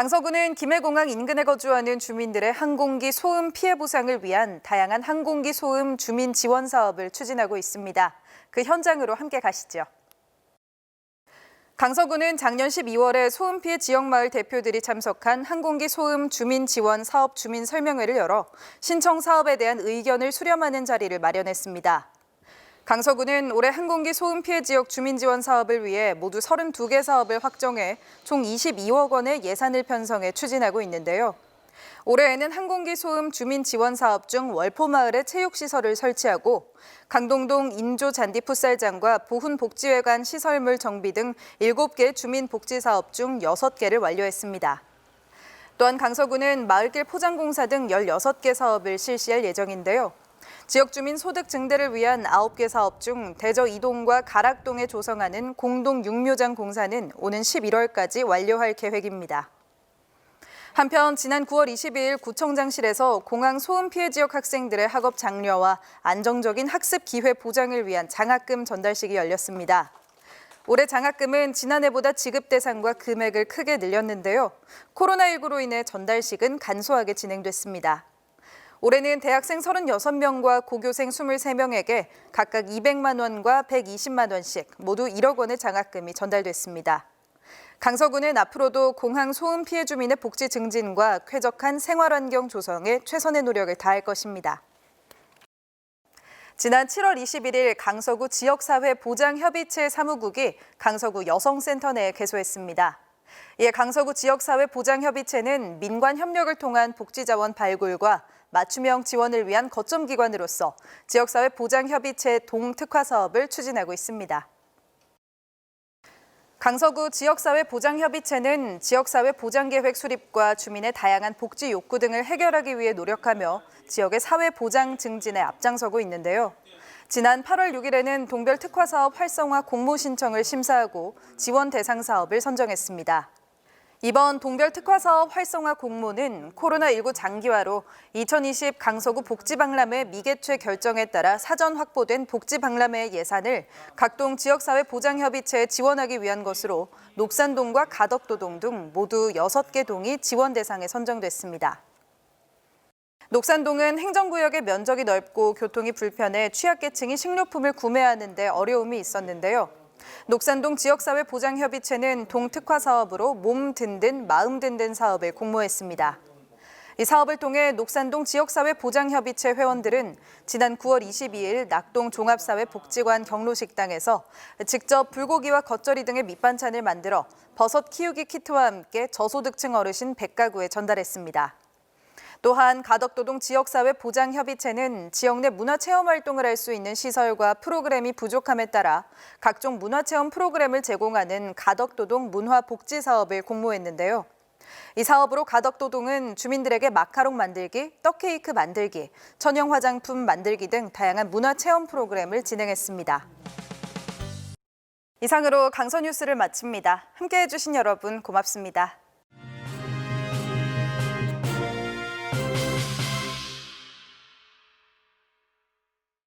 강서구는 김해공항 인근에 거주하는 주민들의 항공기 소음 피해 보상을 위한 다양한 항공기 소음 주민 지원 사업을 추진하고 있습니다. 그 현장으로 함께 가시죠. 강서구는 작년 12월에 소음 피해 지역 마을 대표들이 참석한 항공기 소음 주민 지원 사업 주민 설명회를 열어 신청 사업에 대한 의견을 수렴하는 자리를 마련했습니다. 강서구는 올해 항공기 소음 피해 지역 주민 지원 사업을 위해 모두 32개 사업을 확정해 총 22억 원의 예산을 편성해 추진하고 있는데요. 올해에는 항공기 소음 주민 지원 사업 중 월포마을에 체육시설을 설치하고 강동동 인조 잔디 풋살장과 보훈 복지회관 시설물 정비 등 7개 주민 복지 사업 중 6개를 완료했습니다. 또한 강서구는 마을길 포장공사 등 16개 사업을 실시할 예정인데요. 지역 주민 소득 증대를 위한 9개 사업 중 대저 이동과 가락동에 조성하는 공동 육묘장 공사는 오는 11월까지 완료할 계획입니다. 한편 지난 9월 22일 구청장실에서 공항 소음 피해 지역 학생들의 학업 장려와 안정적인 학습 기회 보장을 위한 장학금 전달식이 열렸습니다. 올해 장학금은 지난해보다 지급 대상과 금액을 크게 늘렸는데요. 코로나19로 인해 전달식은 간소하게 진행됐습니다. 올해는 대학생 36명과 고교생 23명에게 각각 200만 원과 120만 원씩 모두 1억 원의 장학금이 전달됐습니다. 강서구는 앞으로도 공항 소음 피해 주민의 복지 증진과 쾌적한 생활 환경 조성에 최선의 노력을 다할 것입니다. 지난 7월 21일 강서구 지역사회 보장협의체 사무국이 강서구 여성센터 내에 개소했습니다. 이에 강서구 지역사회 보장협의체는 민관 협력을 통한 복지자원 발굴과 맞춤형 지원을 위한 거점 기관으로서 지역사회 보장협의체 동특화 사업을 추진하고 있습니다. 강서구 지역사회 보장협의체는 지역사회 보장계획 수립과 주민의 다양한 복지 욕구 등을 해결하기 위해 노력하며 지역의 사회 보장 증진에 앞장서고 있는데요. 지난 8월 6일에는 동별 특화 사업 활성화 공모 신청을 심사하고 지원 대상 사업을 선정했습니다. 이번 동별 특화 사업 활성화 공모는 코로나19 장기화로 2020 강서구 복지박람회 미개최 결정에 따라 사전 확보된 복지박람회 예산을 각동 지역사회 보장협의체에 지원하기 위한 것으로 녹산동과 가덕도 동 등 모두 6개 동이 지원 대상에 선정됐습니다. 녹산동은 행정구역의 면적이 넓고 교통이 불편해 취약계층이 식료품을 구매하는 데 어려움이 있었는데요. 녹산동 지역사회 보장협의체는 동특화 사업으로 몸 든든 마음 든든 사업을 공모했습니다. 이 사업을 통해 녹산동 지역사회 보장협의체 회원들은 지난 9월 22일 낙동 종합사회 복지관 경로식당에서 직접 불고기와 겉절이 등의 밑반찬을 만들어 버섯 키우기 키트와 함께 저소득층 어르신 100가구에 전달했습니다. 또한 가덕도동 지역사회 보장협의체는 지역 내 문화체험 활동을 할 수 있는 시설과 프로그램이 부족함에 따라 각종 문화체험 프로그램을 제공하는 가덕도동 문화복지 사업을 공모했는데요. 이 사업으로 가덕도동은 주민들에게 마카롱 만들기, 떡케이크 만들기, 천연 화장품 만들기 등 다양한 문화체험 프로그램을 진행했습니다. 이상으로 강서 뉴스를 마칩니다. 함께해 주신 여러분 고맙습니다.